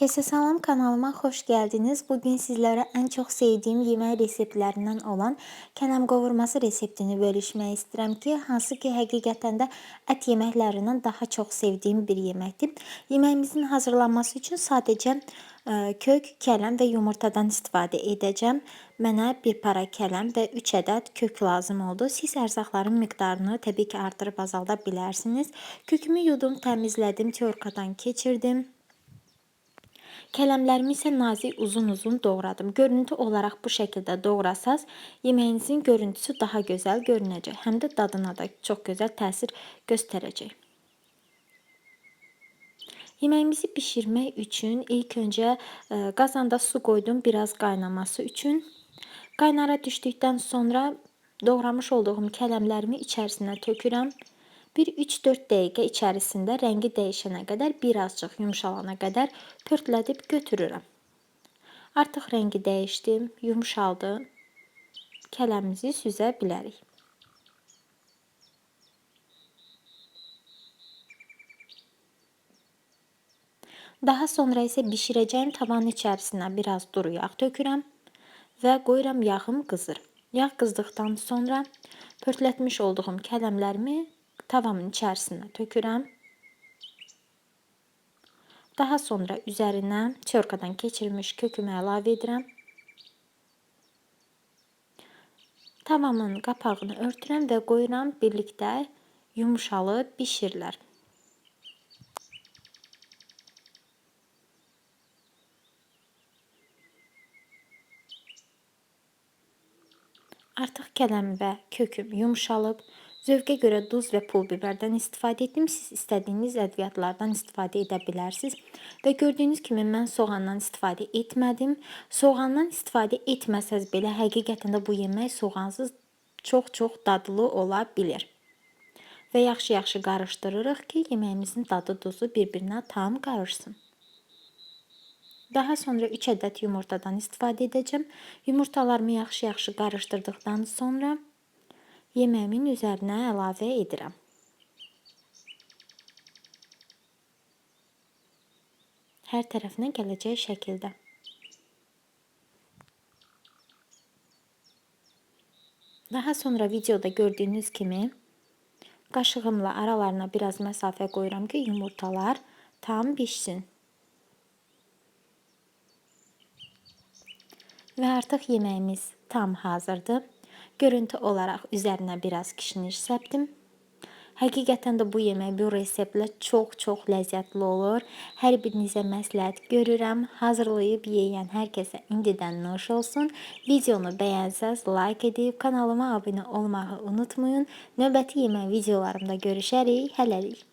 Herkese salam kanalıma hoş geldiniz. Bugün sizlere en çok sevdiğim yemek reseptlerinden olan kələm qovurması reseptini bölüşmək istəyirəm ki, hansı ki həqiqətən də ət yeməklərindən daha çox sevdiyim bir yeməkdir. Yeməyimizin hazırlanması üçün sadəcə e, kök, kələm və yumurtadan istifadə edəcəm. Mənə bir para kələm və 3 ədəd kök lazım oldu. Siz ərzaqların miqdarını təbii ki artırıb azalda bilərsiniz. Kökümü yudum, təmizlədim, teorkadan keçirdim. Kələmlərimi isə nazik uzun-uzun doğradım. Görüntü olaraq bu şəkildə doğrasaz, yeməyinizin görüntüsü daha gözəl görünəcək. Həm də dadına da çox gözəl təsir göstərəcək. Yeməyimizi bişirmək üçün ilk öncə e, qazanda su qoydum biraz qaynaması üçün. Qaynara düşdükdən sonra doğramış olduğum kələmlərimi içərisinə tökürəm. Bir 3-4 dəqiqə içərisində rəngi dəyişənə qədər, birazcıq yumşalana qədər pörtlədib götürürəm. Artıq rəngi dəyişdi, yumşaldı. Kələmimizi süzə bilərik. Daha sonra isə bişirəcəyim tavanın içərisinə biraz duru yağ tökürəm və qoyuram yağım qızır. Yağ qızdıqdan sonra pörtlətmiş olduğum kələmlərimi tavamın içərisinə tökürəm. Daha sonra üzərinə çörkadan keçirilmiş kökümü əlavə edirəm. Tavamın qapağını örtürəm və qoyuram birlikdə yumuşalıb bişirlər. Artıq kələm və köküm yumşalıb. Zövqə görə duz və pul biberdən istifadə etdim. Siz istədiyiniz ədviyyatlardan istifadə edə bilərsiniz. Və gördüyünüz kimi mən soğandan istifadə etmədim. Soğandan istifadə etməsəz belə həqiqətən də bu yemək soğansız çox-çox dadlı ola bilər. Və yaxşı-yaxşı qarışdırırıq ki, yeməyimizin dadı, duzu bir-birinə tam qarışsın. Daha sonra 3 ədəd yumurtadan istifadə edəcəm. Yumurtalarımı yaxşı-yaxşı qarışdırdıqdan sonra yeməyimin üzərinə əlavə edirəm. Hər tərəfinə gələcək şəkildə. Daha sonra videoda gördüyünüz kimi qaşığımla aralarına biraz məsafə qoyuram ki, yumurtalar tam pişsin. Və artıq yeməyimiz tam hazırdır. Görüntü olarak üzerine biraz kişniş səpdim. Həqiqətən də bu yemək bu reseptlə çox-çox ləzzətli olur. Hər birinizə məsləhət görürəm. Hazırlayıb yeyən hər kəsə indidən nuş olsun. Videonu bəyənsəz like edib kanalıma abunə olmağı unutmayın. Növbəti yemək videolarımda görüşərik. Hələlik.